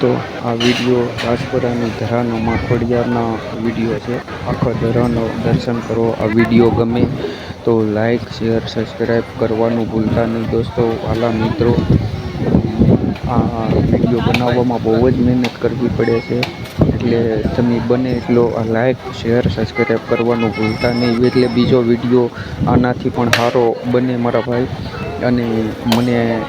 તો આ video રાજપરાની ધરાનો માખોડિયાના video છે. આખો ધરાનો દર્શન કરો. આ વીડિયો ગમે તો લાઈક, શેર સબસ્ક્રાઈબ કરવાનું ભૂલતા નહીં. દોસ્તો, વાલા મિત્રો, આ વીડિયો બનાવવામાં બહુ જ મહેનત કરવી પડે છે. એટલે તમે બને એટલો આ લાઈક, શેર સબસ્ક્રાઈબ કરવાનું ભૂલતા નહીં. એટલે બીજો વીડિયો આનાથી પણ સારો બને મારા ભાઈ. અને મને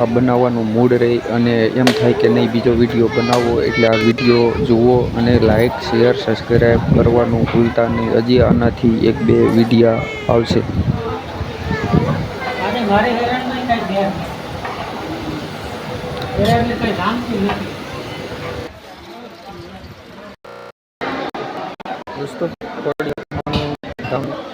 આ બનાવવાનું મૂડ રહે અને એમ થાય કે નહીં બીજો વીડિયો બનાવવો એટલે આ વીડિયો જુઓ અને લાઇક શેર સબસ્ક્રાઈબ કરવાનું ભૂલતા નહીં. હજી આનાથી એક બે વિડીયા આવશે. અને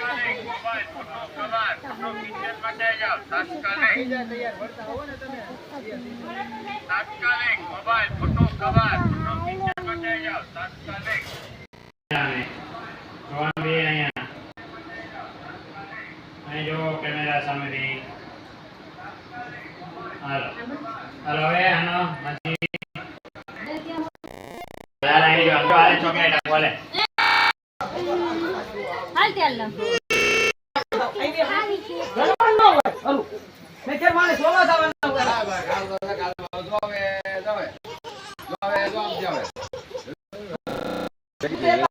તો નાખ્યો એટલે દીધી. આવું ઘોડે પપ્પા બેઠું પપ્પા બેઠું જોવાનું બે અહીં જો કેમેરા સામેથી હાલો હાલો હવે હાલ હાલ Gracias.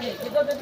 你坐在